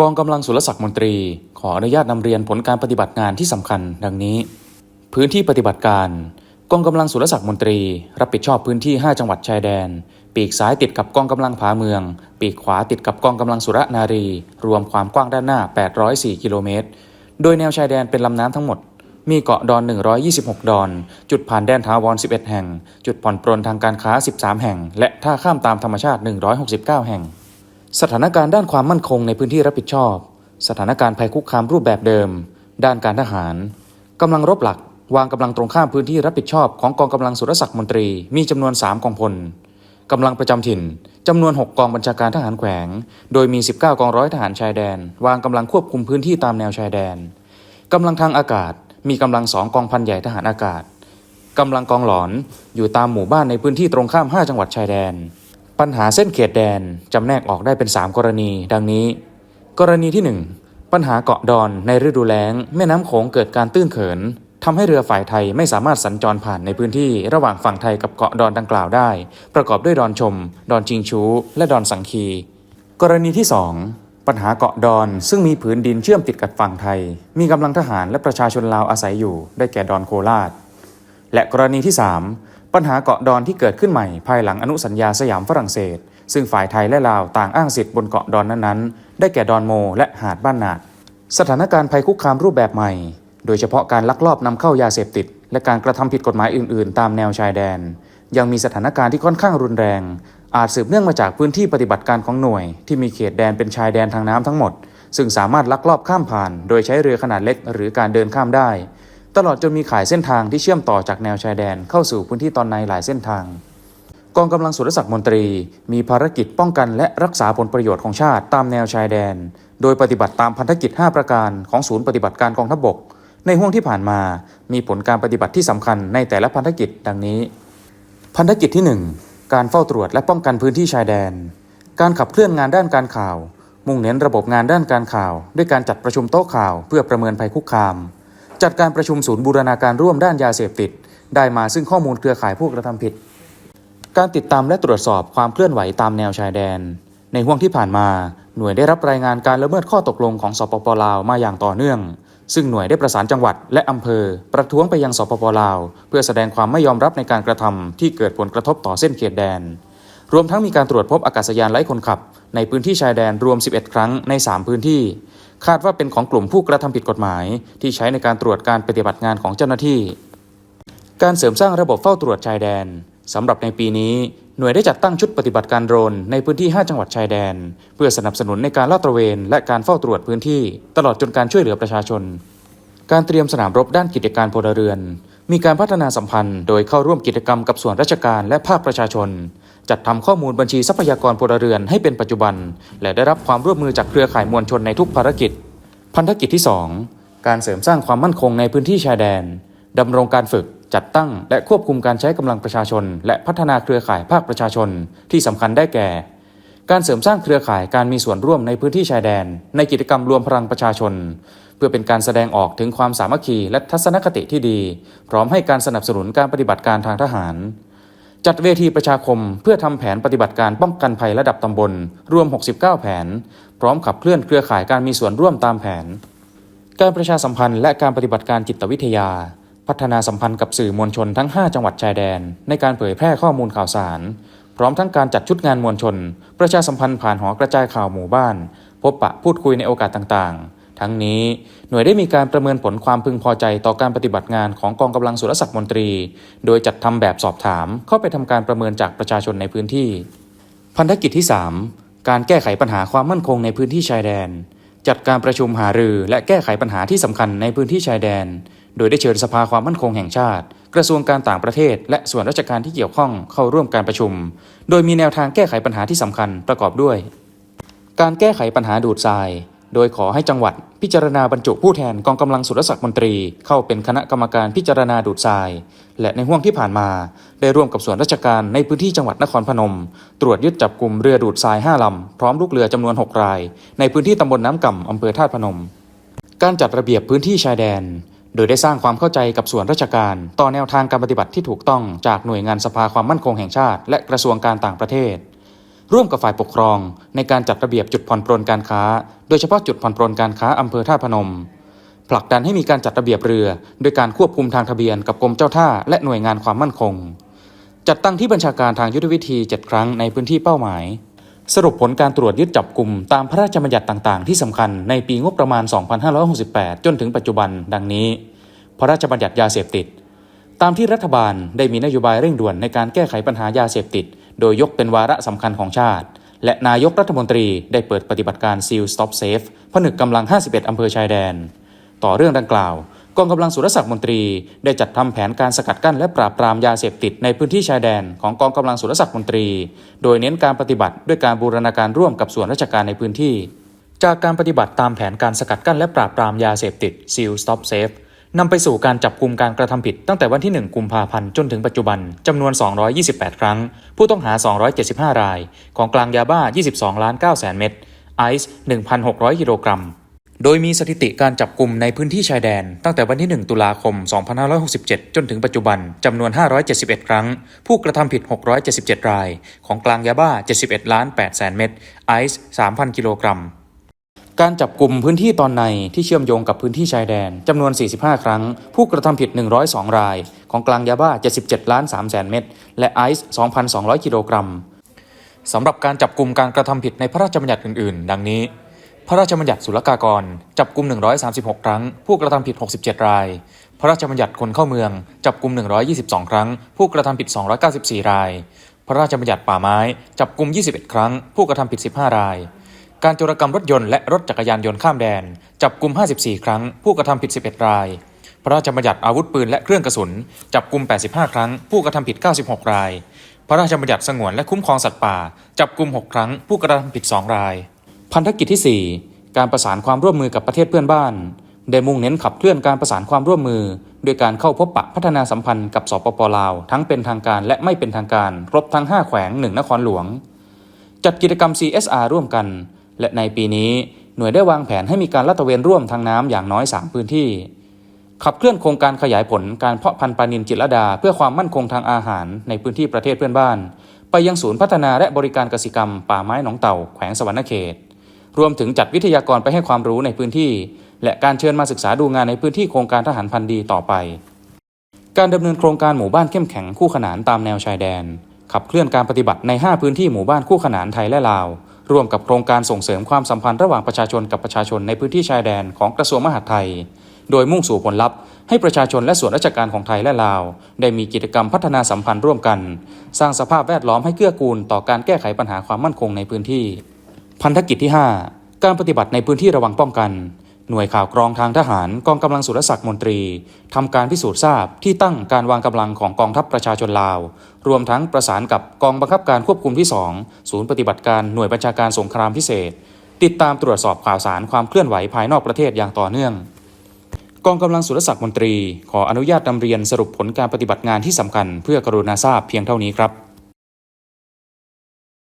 กองกำลังสุรศักดิ์มนตรี ขออนุญาตนำเรียนผลการปฏิบัติงานที่สำคัญ ดังนี้ พื้นที่ปฏิบัติการ กองกำลังสุรศักดิ์มนตรี รับผิดชอบพื้นที่ 5 จังหวัดชายแดน ปีกซ้ายติดกับกองกำลังผาเมือง ปีกขวาติดกับกองกำลังสุรนารี รวมความกว้างด้านหน้า 804 กิโลเมตร โดยแนวชายแดนเป็นลำน้ำทั้งหมด มีเกาะดอน 126 ดอน จุดผ่านแดนถาวร 11 แห่ง จุดผ่อนปรนทางการค้า 13 แห่ง และท่าข้ามตามธรรมชาติ 169 แห่ง สถานการณ์ด้านความมั่นคงในพื้นที่รับผิดชอบ สถานการณ์ภัยคุกคามรูปแบบเดิม ด้านการทหารกำลังรบหลัก วางกำลังตรงข้ามพื้นที่รับผิดชอบของกองกำลังสุรศักดิ์มนตรีมีจำนวน 3 กองพลกำลังประจำถิ่นจำนวน 6 กองบัญชาการทหารแขวง โดยมี 19 กองร้อยทหารชายแดน วางกำลังควบคุมพื้นที่ตามแนวชายแดนกำลังทางอากาศ มีกำลังสองกองพันใหญ่ทหารอากาศกำลังกองหลอนอยู่ตามหมู่บ้านในพื้นที่ตรงข้าม 5 จังหวัดชายแดน ปัญหาเส้นเขตแดนจำแนกออกได้เป็น 3 กรณี ดังนี้ กรณีที่ 1 ปัญหาเกาะดอนในฤดูแล้ง แม่น้ำโขงเกิดการตื้นเขินทำให้เรือฝ่ายไทยไม่สามารถสัญจรผ่านในพื้นที่ระหว่างฝั่งไทยกับเกาะดอนดังกล่าวได้ ประกอบด้วยดอนชม ดอนจิงชูและดอนสังคี กรณีที่ 2 ปัญหาเกาะดอนซึ่งมีผืนดินเชื่อมติดกับฝั่งไทย มีกำลังทหารและประชาชนลาวอาศัยอยู่ ได้แก่ดอนโคราช และกรณีที่ 3 ปัญหาเกาะดอนที่เกิดขึ้นใหม่ภายหลังอนุสัญญาสยามฝรั่งเศส ซึ่งฝ่ายไทยและลาวต่างอ้างสิทธิ์บนเกาะดอนนั้นๆ ได้แก่ดอนโม และหาดบ้านนาด สถานการณ์ภัยคุกคามรูปแบบใหม่ โดยเฉพาะการลักลอบนำเข้ายาเสพติด และการกระทำผิดกฎหมายอื่น ๆ ตามแนวชายแดน ยังมีสถานการณ์ที่ค่อนข้างรุนแรง อาจสืบเนื่องมาจากพื้นที่ปฏิบัติการของหน่วย ที่มีเขตแดนเป็นชายแดนทางน้ำทั้งหมด ซึ่งสามารถลักลอบข้ามผ่าน โดยใช้เรือขนาดเล็กหรือการเดินข้ามได้ ตลอดจนมีขายเส้นทางที่เชื่อมต่อจากแนวชายแดนเข้าสู่พื้นที่ตอนในหลายเส้นทาง กองกำลังสุรศักดิ์มนตรี มีภารกิจป้องกันและรักษาผลประโยชน์ของชาติตามแนวชายแดน โดยปฏิบัติตามพันธกิจ 5 ประการของศูนย์ปฏิบัติการกองทัพบก ในห่วงที่ผ่านมา มีผลการปฏิบัติที่สำคัญในแต่ละพันธกิจดังนี้ พันธกิจที่ 1 การเฝ้าตรวจและป้องกันพื้นที่ชายแดน การขับเคลื่อนงานด้านการข่าว มุ่งเน้นระบบงานด้านการข่าว ด้วยการจัดประชุมโต๊ะข่าว เพื่อประเมินภัยคุกคาม จัดการประชุมศูนย์บูรณาการร่วมด้านยาเสพติด ได้มาซึ่งข้อมูลเครือข่ายผู้กระทำผิด การติดตามและตรวจสอบความเคลื่อนไหวตามแนวชายแดน ในห่วงที่ผ่านมา หน่วยได้รับรายงานการละเมิดข้อตกลงของสปปลาวมาอย่างต่อเนื่อง ซึ่งหน่วยได้ประสานจังหวัดและอำเภอ ประท้วงไปยังสปปลาว เพื่อแสดงความไม่ยอมรับในการกระทำที่เกิดผลกระทบต่อเส้นเขตแดน รวมทั้งมีการตรวจพบอากาศยานไร้คนขับ ในพื้นที่ชายแดนรวม 11 ครั้งใน 3 พื้นที่ คาดว่าเป็นของกลุ่มผู้กระทำผิดกฎหมาย ที่ใช้ในการตรวจการปฏิบัติงานของเจ้าหน้าที่ การเสริมสร้างระบบเฝ้าตรวจชายแดนสำหรับในปีนี้หน่วยได้จัดตั้งชุดปฏิบัติการโดรนในพื้นที่ 5 จังหวัดชายแดน เพื่อสนับสนุนในการลาดตระเวนและการเฝ้าตรวจพื้นที่ ตลอดจนการช่วยเหลือประชาชน การเตรียมสนามรบด้านกิจการพลเรือน มีการพัฒนาสัมพันธ์ โดยเข้าร่วมกิจกรรมกับส่วนราชการและภาคประชาชน จัดทำข้อมูลบัญชีทรัพยากรพลเรือนให้เป็นปัจจุบัน และได้รับความร่วมมือจากเครือข่ายมวลชนในทุกภารกิจ พันธกิจที่ 2 การเสริมสร้างความมั่นคงในพื้นที่ชายแดนดำรงการฝึก จัดตั้ง และควบคุมการใช้กำลังประชาชน และพัฒนาเครือข่ายภาคประชาชน ที่สำคัญได้แก่ การเสริมสร้างเครือข่ายการมีส่วนร่วมในพื้นที่ชายแดน ในกิจกรรมรวมพลังประชาชน เพื่อเป็นการแสดงออกถึงความสามัคคีและทัศนคติที่ดี พร้อมให้การสนับสนุนการปฏิบัติการทางทหาร จัดเวทีประชาคมเพื่อทำแผนปฏิบัติการป้องกันภัยระดับตำบล รวม 69 แผน พร้อมขับเคลื่อนเครือข่ายการมีส่วนร่วมตามแผน การประชาสัมพันธ์และการปฏิบัติการจิตวิทยา พัฒนาสัมพันธ์กับสื่อมวลชนทั้ง 5 จังหวัดชายแดน ในการเผยแพร่ข้อมูลข่าวสาร พร้อมทั้งการจัดชุดงานมวลชน ประชาสัมพันธ์ผ่านหอกระจายข่าวหมู่บ้าน พบปะพูดคุยในโอกาสต่างๆ ทั้งนี้หน่วยได้มีการประเมินผลความพึงพอใจต่อการปฏิบัติงานของกองกำลังสุรศักดิ์มนตรี โดยจัดทำแบบสอบถามเข้าไปทำการประเมินจากประชาชนในพื้นที่ พันธกิจที่ 3 การแก้ไขปัญหาความมั่นคงในพื้นที่ชายแดน จัดการประชุมหารือและแก้ไขปัญหาที่สำคัญในพื้นที่ชายแดน โดยได้เชิญสภาความมั่นคงแห่งชาติกระทรวงการต่างประเทศ และส่วนราชการที่เกี่ยวข้องเข้าร่วมการประชุม โดยมีแนวทางแก้ไขปัญหาที่สำคัญประกอบด้วย การแก้ไขปัญหาดูดทราย โดยขอให้จังหวัด พิจารณาบรรจุผู้แทนกองกำลังสุรศักดิ์มนตรี เข้าเป็นคณะกรรมการพิจารณาดูดทราย และในห่วงที่ผ่านมา ได้ร่วมกับส่วนราชการในพื้นที่จังหวัดนครพนม ตรวจยึดจับกลุ่มเรือดูดทราย 5 ลำ พร้อมลูกเรือจำนวน 6 ราย ในพื้นที่ตำบลน้ำก่ำอำเภอธาตุพนม การจัดระเบียบพื้นที่ชายแดนโดยได้สร้างความเข้าใจกับส่วนราชการ ต่อแนวทางการปฏิบัติที่ถูกต้องจากหน่วยงานสภาความมั่นคงแห่งชาติ และกระทรวงการต่างประเทศ ร่วมกับฝ่ายปกครอง ในการจัดระเบียบจุดผ่อนปรนการค้า โดยเฉพาะจุดผ่อนปรนการค้าอำเภอท่าพนม ผลักดันให้มีการจัดระเบียบเรือ โดยการควบคุมทางทะเบียนกับกรมเจ้าท่าและหน่วยงานความมั่นคง จัดตั้งที่บัญชาการทางยุทธวิธี 7 ครั้งในพื้นที่เป้าหมาย สรุปผลการตรวจยึดจับกลุ่มตามพระราชบัญญัติต่างๆ ที่สำคัญในปีงบประมาณ 2568 จนถึงปัจจุบัน ดังนี้ พระราชบัญญัติยาเสพติด ตามที่รัฐบาลได้มีนโยบายเร่งด่วนในการแก้ไขปัญหายาเสพติด โดยยกเป็นวาระสำคัญของชาติ และนายกรัฐมนตรีได้เปิดปฏิบัติการ Seal Stop Safe ผนึกกำลัง 51 อำเภอชายแดน ต่อเรื่องดังกล่าวกองกำลังสุรศักดิ์มนตรีได้จัดทำแผนการสกัดกั้นและปราบปรามยาเสพติดในพื้นที่ชายแดนของกองกำลังสุรศักดิ์มนตรี โดยเน้นการปฏิบัติด้วยการบูรณาการร่วมกับส่วนราชการในพื้นที่ จากการปฏิบัติตามแผนการสกัดกั้นและปราบปรามยาเสพติด Seal Stop Safe นำไปสู่การจับกลุ่มการกระทำผิดตั้งแต่วันที่ 1 กุมภาพันธ์จนถึงปัจจุบันจำนวน 228 ครั้ง ผู้ต้องหา 275 ราย ของกลางยาบ้า 22 ล้าน9แสนเม็ดไอซ์ 1,600 กิโลกรัม โดยมีสถิติการจับกลุ่มในพื้นที่ชายแดน ตั้งแต่วันที่ 1 ตุลาคม 2567 จนถึงปัจจุบันจำนวน 571 ครั้ง ผู้กระทำผิด 677 ราย ของกลางยาบ้า 71 ล้าน8แสนเม็ดไอซ์ 3,000 กิโลกรัม การจับกลุ่มพื้นที่ตอนในที่เชื่อมโยงกับพื้นที่ชายแดนจำนวน 45 ครั้ง ผู้กระทำผิด 102 ราย ของกลางยาบ้า 77 ล้าน3แสนเม็ดและไอซ์ 2,200 กิโลกรัมสำหรับการจับกลุ่มการกระทำผิดในพระราชบัญญัติอื่น ๆ ดังนี้ พระราชบัญญัติศุลกากร จับกลุ่ม 136 ครั้ง ผู้กระทำผิด 67 ราย พระราชบัญญัติคนเข้าเมือง จับกลุ่ม 122 ครั้ง ผู้กระทำผิด 294 ราย พระราชบัญญัติป่าไม้ จับกลุ่ม 21 ครั้ง ผู้กระทำผิด 15 ราย การจรกรรมรถยนต์และรถจักรยานยนต์ข้ามแดน จับกลุ่ม 54 ครั้ง ผู้กระทำผิด 11 ราย พระราชบัญญัติอาวุธปืนและเครื่องกระสุน จับกลุ่ม 85 ครั้ง ผู้กระทำผิด 96 ราย พระราชบัญญัติสงวนและคุ้มครองสัตว์ป่า จับกลุ่ม 6 ครั้ง ผู้กระทำผิด 2 ราย พันธกิจที่ 4 การประสานความร่วมมือกับประเทศเพื่อนบ้าน ได้มุ่งเน้นขับเคลื่อนการประสานความร่วมมือ โดยการเข้าพบปะพัฒนาสัมพันธ์กับสปปลาว ทั้งเป็นทางการและไม่เป็นทางการ ครบทั้ง 5 แขวง 1 นครหลวง จัดกิจกรรม CSR ร่วมกัน และในปีนี้หน่วยได้วางแผนให้มีการลาดตระเวนร่วมทางน้ำอย่างน้อย 3 พื้นที่ ขับเคลื่อนโครงการขยายผลการเพาะพันธุ์ปลานินจิตรดา เพื่อความมั่นคงทางอาหารในพื้นที่ประเทศเพื่อนบ้าน ไปยังศูนย์พัฒนาและบริการเกษตรกรรม ป่าไม้หนองเต่าแขวงสวรรณเขต รวมถึงจัดวิทยากรไปให้ความรู้ในพื้นที่ และการเชิญมาศึกษาดูงานในพื้นที่โครงการทหารพันธุ์ดีต่อไป การดำเนินโครงการหมู่บ้านเข้มแข็งคู่ขนานตามแนวชายแดน ขับเคลื่อนการปฏิบัติใน 5 พื้นที่หมู่บ้านคู่ขนานไทยและลาว ร่วมกับโครงการส่งเสริมความสัมพันธ์ระหว่างประชาชนกับประชาชนในพื้นที่ชายแดนของกระทรวงมหาดไทย โดยมุ่งสู่ผลลัพธ์ให้ประชาชนและส่วนราชการของไทยและลาว ได้มีกิจกรรมพัฒนาสัมพันธ์ร่วมกัน สร้างสภาพแวดล้อมให้เกื้อกูลต่อการแก้ไขปัญหาความมั่นคงในพื้นที่ พันธกิจที่ 5 การปฏิบัติในพื้นที่ระวังป้องกัน หน่วยข่าวกรองทางทหารกองกำลังสุรศักดิ์มนตรีทำการพิสูจน์ทราบที่ตั้งการวางกำลังของกองทัพประชาชนลาว รวมทั้งประสานกับกองบังคับการควบคุมที่ 2 ศูนย์ปฏิบัติการหน่วยบัญชาการสงครามพิเศษ ติดตามตรวจสอบข่าวสารความเคลื่อนไหวภายนอกประเทศอย่างต่อเนื่อง กองกำลังสุรศักดิ์มนตรี ขออนุญาตนำเรียนสรุปผลการปฏิบัติงานที่สำคัญเพื่อกรุณาทราบเพียงเท่านี้ครับ